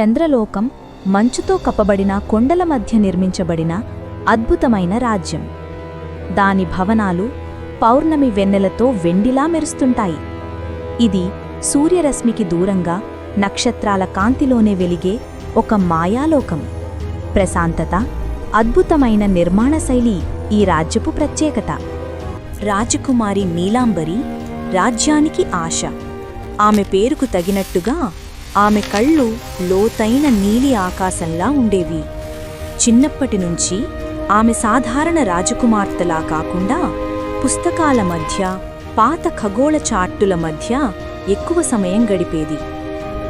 చంద్రలోకం మంచుతో కప్పబడిన కొండల మధ్య నిర్మించబడిన అద్భుతమైన రాజ్యం. దాని భవనాలు పౌర్ణమి వెన్నెలతో వెండిలా మెరుస్తుంటాయి. ఇది సూర్యరశ్మికి దూరంగా నక్షత్రాల కాంతిలోనే వెలిగే ఒక మాయాలోకం. ప్రశాంతత అద్భుతమైన నిర్మాణ శైలి ఈ రాజ్యపు ప్రత్యేకత. రాజకుమారి నీలాంబరి రాజ్యానికి ఆశ. ఆమె పేరుకు తగినట్టుగా ఆమె కళ్ళు లోతైన నీలి ఆకాశంలా ఉండేవి. చిన్నప్పటి నుంచి ఆమె సాధారణ రాజకుమార్తెలా కాకుండా పుస్తకాల మధ్య పాత ఖగోళ చార్టుల మధ్య ఎక్కువ సమయం గడిపేది.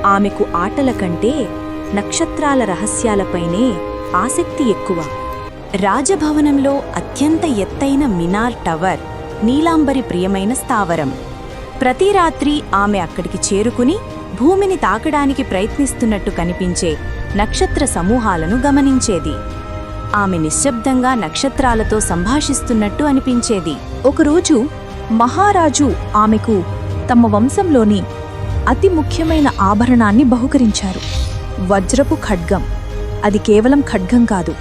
ఆమెకు ఆటల కంటే నక్షత్రాల రహస్యాలపైనే ఆసక్తి ఎక్కువ. రాజభవనంలో అత్యంత ఎత్తైన మినార్ టవర్ నీలాంబరి ప్రియమైన స్థావరం. ప్రతి రాత్రి ఆమె అక్కడికి చేరుకుని భూమిని తాకడానికి ప్రయత్నిస్తున్నట్టు కనిపించే నక్షత్ర సమూహాలను గమనించేది. ఆమె నిశ్శబ్దంగా నక్షత్రాలతో సంభాషిస్తున్నట్టు అనిపించేది. ఒకరోజు మహారాజు ఆమెకు తమ వంశంలోని అతి ముఖ్యమైన ఆభరణాన్ని బహుకరించారు. వజ్రపు ఖడ్గం. అది కేవలం ఖడ్గం కాదు.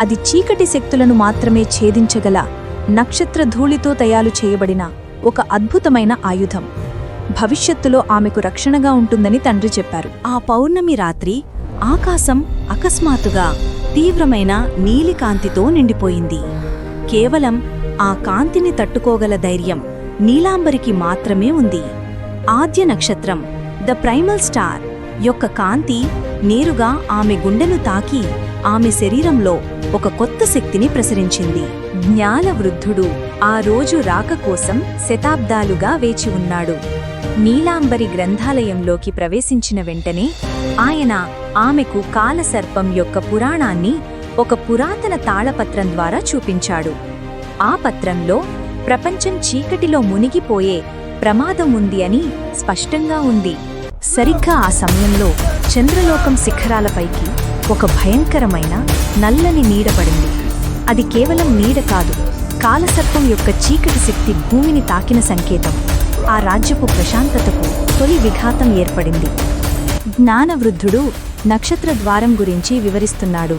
అది చీకటి శక్తులను మాత్రమే ఛేదించగల నక్షత్ర ధూళితో తయారు చేయబడిన ఒక అద్భుతమైన ఆయుధం. భవిష్యత్తులో ఆమెకు రక్షణగా ఉంటుందని తండ్రి చెప్పారు. ఆ పౌర్ణమి రాత్రి ఆకాశం అకస్మాత్తుగా తీవ్రమైన నీలికాంతితో నిండిపోయింది. కేవలం ఆ కాంతిని తట్టుకోగల ధైర్యం నీలాంబరికి మాత్రమే ఉంది. ఆద్య నక్షత్రం ద ప్రైమల్ స్టార్ యొక్క కాంతి నేరుగా ఆమె గుండెను తాకి ఆమె శరీరంలో ఒక కొత్త శక్తిని ప్రసరించింది. జ్ఞానవృద్ధుడు ఆ రోజు రాక కోసం శతాబ్దాలుగా వేచి ఉన్నాడు. నీలాంబరి గ్రంథాలయంలోకి ప్రవేశించిన వెంటనే ఆయన ఆమెకు కాలసర్పం యొక్క పురాణాన్ని ఒక పురాతన తాళపత్రం ద్వారా చూపించాడు. ఆ పత్రంలో ప్రపంచం చీకటిలో మునిగిపోయే ప్రమాదం ఉంది అని స్పష్టంగా ఉంది. సరిగ్గా ఆ సమయంలో చంద్రలోకం శిఖరాలపైకి ఒక భయంకరమైన నల్లని నీడ పడింది. అది కేవలం నీడ కాదు కాలసర్పం యొక్క చీకటి శక్తి భూమిని తాకిన సంకేతం. ఆ రాజ్యపు ప్రశాంతతకు తొలి విఘాతం ఏర్పడింది. జ్ఞానవృద్ధుడు నక్షత్ర ద్వారం గురించి వివరిస్తున్నాడు.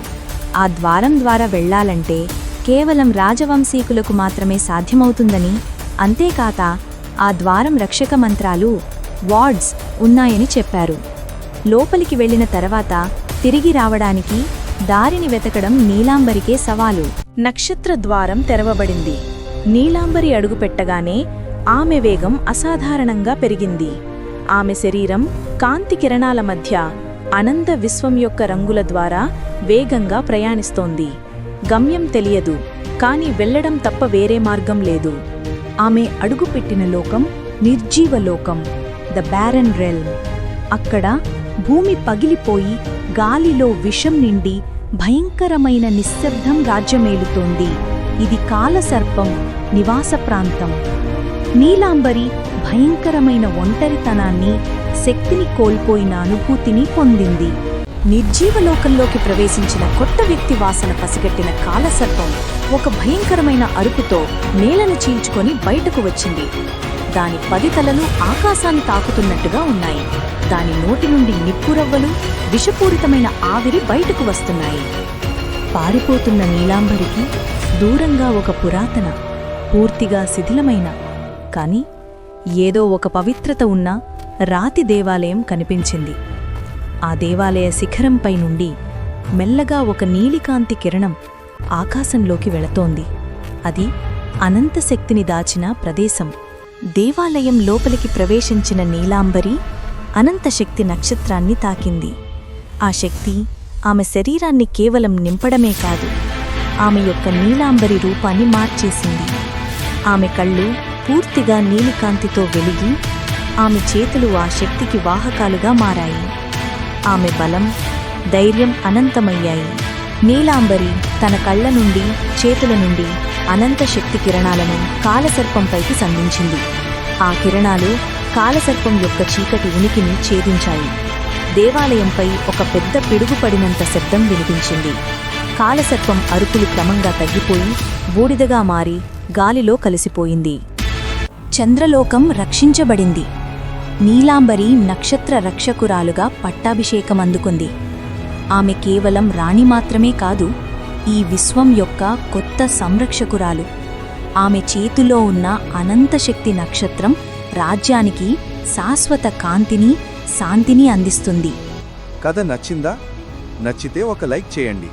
ఆ ద్వారం ద్వారా వెళ్ళాలంటే కేవలం రాజవంశీకులకు మాత్రమే సాధ్యమవుతుందని అంతేకాక ఆ ద్వారం రక్షక మంత్రాలు వార్డ్స్ ఉన్నాయని చెప్పారు. లోపలికి వెళ్ళిన తర్వాత తిరిగి రావడానికి దారిని వెతకడం నీలాంబరికే సవాలు. నక్షత్ర ద్వారం తెరవబడింది. నీలాంబరి అడుగుపెట్టగానే ఆమె వేగం అసాధారణంగా పెరిగింది. ఆమె శరీరం కాంతి కిరణాల మధ్య అనంత విశ్వం యొక్క రంగుల ద్వారా వేగంగా ప్రయాణిస్తోంది. గమ్యం తెలియదు కాని వెళ్ళడం తప్ప వేరే మార్గం లేదు. ఆమె అడుగుపెట్టిన లోకం నిర్జీవ లోకం ద బ్యారన్ రెల్మ్. అక్కడ భూమి పగిలిపోయి గాలిలో విషం నిండి భయంకరమైన నిశ్శబ్దం రాజ్యమేలుతోంది. ఇది కాలసర్పం నివాస ప్రాంతం. నీలాంబరి భయంకరమైన ఒంటరితనాన్ని శక్తిని కోల్పోయిన అనుభూతిని పొందింది. నిర్జీవలోకంలోకి ప్రవేశించిన కొత్త వ్యక్తి వాసన పసిగట్టిన కాలసర్పం ఒక భయంకరమైన అరుపుతో నేలను చీల్చుకొని బయటకు వచ్చింది. దాని పది తలలు ఆకాశాన్ని తాకుతున్నట్టుగా ఉన్నాయి. దాని నోటి నుండి నిప్పురవ్వలు విషపూరితమైన ఆవిరి బయటకు వస్తున్నాయి. పారిపోతున్న నీలాంబరికి దూరంగా ఒక పురాతన పూర్తిగా శిథిలమైన కాని ఏదో ఒక పవిత్రత ఉన్న రాతి దేవాలయం కనిపించింది. ఆ దేవాలయ శిఖరంపై నుండి మెల్లగా ఒక నీలికాంతి కిరణం ఆకాశంలోకి వెళతోంది. అది అనంత శక్తిని దాచిన ప్రదేశం. దేవాలయం లోపలికి ప్రవేశించిన నీలాంబరి అనంత శక్తి నక్షత్రాన్ని తాకింది. ఆ శక్తి ఆమె శరీరాన్ని కేవలం నింపడమే కాదు ఆమె యొక్క నీలాంబరి రూపాన్ని మార్చేసింది. ఆమె కళ్ళు పూర్తిగా నీలికాంతితో వెలిగి ఆమె చేతులు ఆ శక్తికి వాహకాలుగా మారాయి. ఆమె బలం ధైర్యం అనంతమయ్యాయి. నీలాంబరి తన కళ్ళ నుండి చేతుల నుండి అనంత శక్తి కిరణాలను కాలసర్పంపైకి సంధించింది. ఆ కిరణాలు కాలసర్పం యొక్క చీకటి ఉనికిని ఛేదించాయి. దేవాలయంపై ఒక పెద్ద పిడుగు పడినంత శబ్దం వినిపించింది. కాలసర్పం అరుపులు క్రమంగా తగ్గిపోయి బూడిదగా మారి గాలిలో కలిసిపోయింది. చంద్రలోకం రక్షించబడింది. నీలాంబరి నక్షత్ర రక్షకురాలుగా పట్టాభిషేకం అందుకుంది. ఆమె కేవలం రాణి మాత్రమే కాదు ఈ విశ్వం యొక్క కొత్త సంరక్షకురాలు. ఆమె చేతిలో ఉన్న అనంతశక్తి నక్షత్రం రాజ్యానికి శాశ్వత కాంతిని శాంతిని అందిస్తుంది. కథ నచ్చిందా? నచ్చితే ఒక లైక్ చేయండి.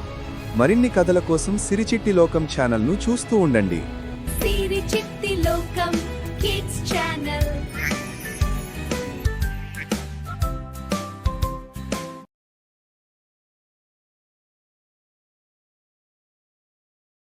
మరిన్ని కథల కోసం సిరిచిట్టి లోకం ఛానల్ను చూస్తూ ఉండండి. సిరి చిట్టి లోకం